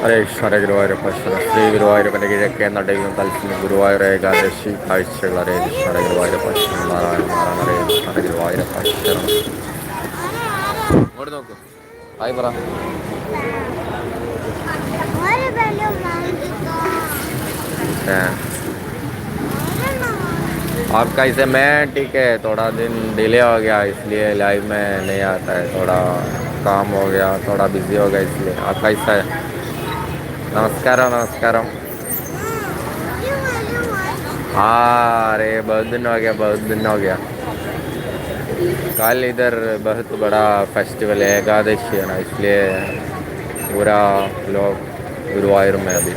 ഹരേ കൃഷ്ണ ഹരേ ഗുരുവായൂരപ്പ ശരണം ശ്രീ ഗുരുവായൂരപ്പൻ്റെ കിഴക്കേ നടയിൽ നിന്ന് തത്സമയം ഗുരുവായൂർ ഏകാദശി കാഴ്ചകൾ ഹരേ കൃഷ്ണ ഹരേ ഗുരുവായൂരപ്പ ശരണം നാരായണ നാരായണ ഹരേ കൃഷ്ണ ഹരേ ഗുരുവായൂരപ്പ ശരണം ഇങ്ങോട്ട് നോക്ക് ഹായ് പറ ഒരു ബലൂൺ വാങ്ങിക്കോ ഏ. आपका इसे मैं ठीक है थोड़ा दिन डिले हो गया इसलिए लाइव में नहीं आता है थोड़ा काम हो गया थोड़ा बिजी हो गया इसलिए आपका ऐसा है नमस्कार नमस्कार ये बलून वाला हाँ अरे बहुत दिन हो गया बहुत दिन हो गया कल इधर बहुत बड़ा फेस्टिवल है एकादशी है ना इसलिए पूरा लोग गुरुवायूर में अभी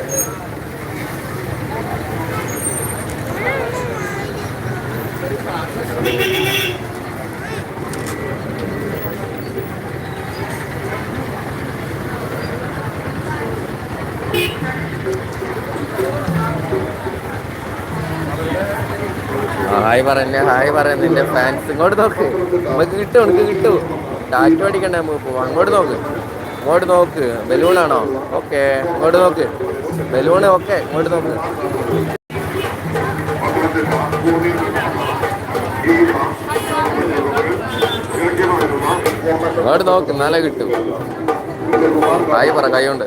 ഹായ് പറഞ്ഞ ഹായ് പറഞ്ഞ നിന്റെ ഫാൻസ് ഇങ്ങോട്ട് നോക്ക്. നമുക്ക് കിട്ടും നമുക്ക് കിട്ടും. ടാറ്റു അടിക്കണ്ട നമുക്ക് പോവാം. അങ്ങോട്ട് നോക്ക്. ഇങ്ങോട്ട് നോക്ക്. ബലൂണാണോ ഓക്കെ ഇങ്ങോട്ട് നോക്ക്. ബലൂണ് ഓക്കെ ഇങ്ങോട്ട് നോക്ക്. ഇങ്ങോട്ട് നോക്ക്. എന്നാലേ കിട്ടും. ഹായ് പറ കൈ കൊണ്ട്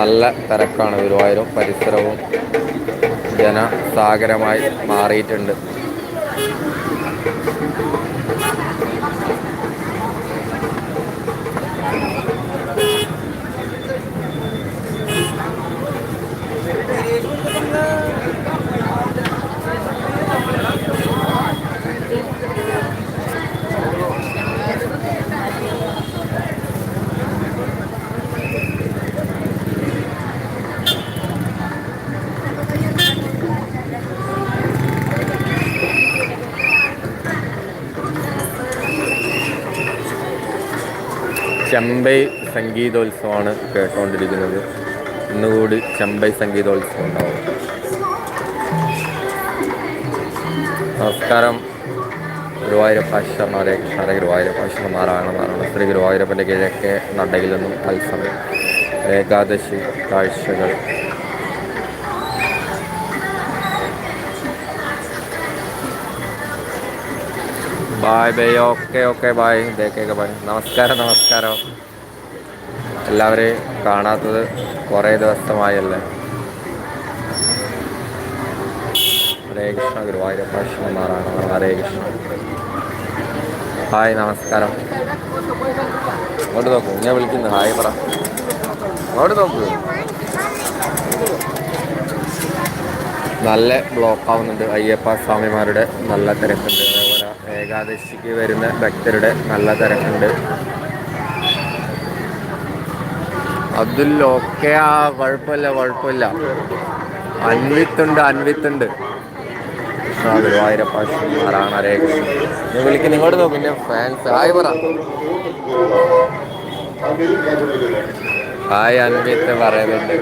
നല്ല തിരക്കാണ്. ഗുരുവായൂരും പരിസരവും. ജനസാഗരമായി മാറിയിട്ടുണ്ട്. ചെമ്പൈ സംഗീതോത്സവമാണ് കേട്ടുകൊണ്ടിരിക്കുന്നത്. ഇന്നുകൂടി ചെമ്പൈ സംഗീതോത്സവം ഉണ്ടാവും. നമസ്കാരം. ഗുരുവായൂരപ്പ ശർമാരെ കൃഷ്ണരെ ഗുരുവായൂരപ്പ ശർമാരാണ് നാരായണ ശ്രീ ഗുരുവായൂരപ്പന്റെ കിഴക്കേ നടയിൽ നിന്നും തത്സമയം ഏകാദശി കാഴ്ചകൾ bye bye okay okay bye ദേക്കേക്ക് bye നമസ്കാരം നമസ്കാരം. എല്ലാവരെയും കാണാത്തത് കുറേ ദിവസമായല്ലേ? ഹരേ കൃഷ്ണ ഗുരുവായൂരപ്പ ശ്രീനാരായണ ഹരേ കൃഷ്ണ. ഹായ് നമസ്കാരം. അങ്ങോട്ട് നോക്കൂ ഞാൻ വിളിക്കുന്നു. ഹായ് പറ. അങ്ങോട്ട് നോക്കൂ. നല്ല ബ്ലോക്ക് ആവുന്നുണ്ട് അയ്യപ്പ സ്വാമിമാരുടെ നല്ല തിരക്കുണ്ട്. ഏകാദശിക്ക് വരുന്ന ഭക്തരുടെ നല്ല തിരക്കുണ്ട്. അതിൽ ഒക്കെ ആ കുഴപ്പമില്ല കുഴപ്പമില്ല. അൻവിത്തുണ്ട് അൻവിത്തുണ്ട്. ഗുരുവായൂരപ്പ ശ്രീനാരായണ ഹരേ എന്റെ ഫാൻസ് ഹായ് പറ. ഹായ് അൻവിത്ത് പറയുന്നുണ്ട്.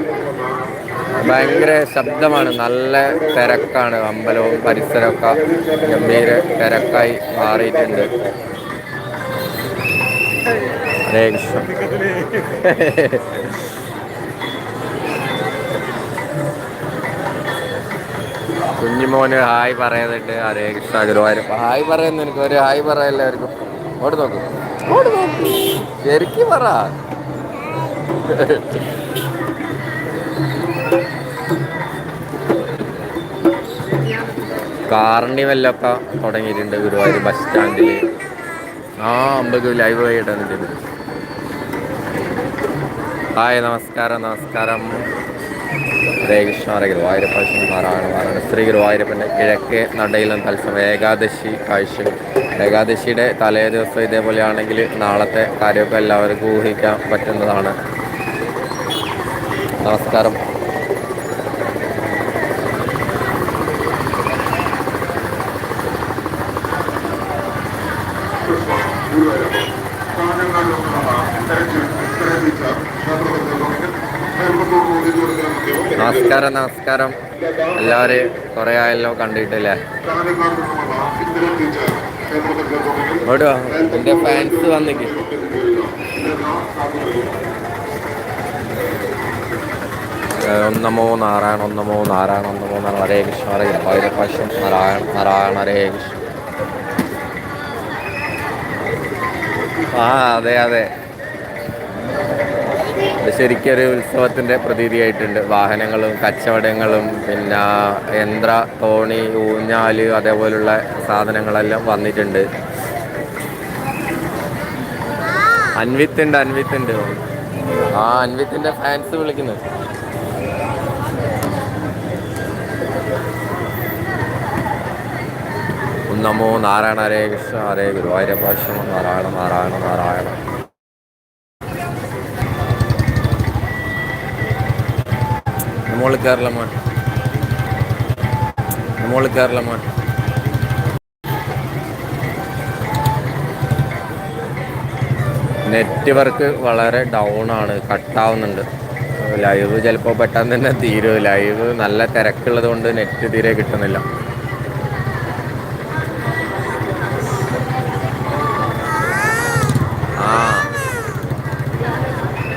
ഭയങ്കര ശബ്ദമാണ്. നല്ല തിരക്കാണ്. അമ്പലവും പരിസരമൊക്കെ ഗംഭീര തിരക്കായി മാറിയിട്ടുണ്ട്. ഹരേ കൃഷ്ണ. കുഞ്ഞിമോന് ഹായ് പറയുന്നുണ്ട്. ഹരേ കൃഷ്ണ ഗുരുവായൂരപ്പ ഹായ് പറയുന്നു എനിക്ക്. ഒരു ഹായ് പറയല്ല എല്ലാവർക്കും. ഓട് നോക്കൂ. ഓട് നോക്കൂ. ശരിക്കും പറ. കാർണിവലൊക്കെ തുടങ്ങിയിട്ടുണ്ട് ഗുരുവായൂർ ബസ് സ്റ്റാൻഡിൽ ആ അമ്പത് ലൈവ് ആയിട്ട് ഹായ് നമസ്കാരം നമസ്കാരം. ഹരേ കൃഷ്ണ ഹരേ ഗുരുവായൂരപ്പ നാരായണ നാരായണ ശ്രീ ഗുരുവായൂരപ്പന്റെ കിഴക്കേ നടയിലും തത്സമയം ഏകാദശി കാഴ്ച ഏകാദശിയുടെ തലേ ദിവസം ഇതേപോലെയാണെങ്കിൽ നാളത്തെ കാര്യമൊക്കെ എല്ലാവർക്കും ഊഹിക്കാൻ പറ്റുന്നതാണ്. നമസ്കാരം. നമസ്കാരം നമസ്കാരം. എല്ലാവരെയും കുറേ ആയല്ലോ കണ്ടിട്ടില്ലേ? ഇങ്ങോട്ട് എന്റെ ഫാൻസ് വന്നിക്ക് ഓം നമോ നാരായണ ഓം നമോ നാരായണ ഹരേ കൃഷ്ണ ഹരേ വൈരപാശം നാരായണ നാരായണ ഹരേ കൃഷ്ണ. ആ അതെ അതെ. ശരിക്കൊരു ഉത്സവത്തിന്റെ പ്രതീതിയായിട്ടുണ്ട്. വാഹനങ്ങളും കച്ചവടങ്ങളും പിന്നെ യന്ത്ര തോണി ഊഞ്ഞാൽ അതേപോലുള്ള സാധനങ്ങളെല്ലാം വന്നിട്ടുണ്ട്. അൻവിത്തുണ്ട് അൻവിത്തുണ്ട് ആ അൻവിത്തിന്റെ ഫാൻസ് വിളിക്കുന്നു നമോ നാരായണ ഹരേ കൃഷ്ണ ഹരേ ഗുരുവായൂരഭാഷ്യം നാരായണ നാരായണ നാരായണ. മോൾ കേരളമാണ് മോൾ കേരളമാണ് നെറ്റ്വർക്ക് വളരെ ഡൗൺ ആണ് കട്ടാവുന്നുണ്ട് ലൈവ് ചിലപ്പോൾ പെട്ടെന്ന് തന്നെ തീരും. ലൈവ് നല്ല തിരക്കുള്ളത് കൊണ്ട് നെറ്റ് തീരെ കിട്ടുന്നില്ല.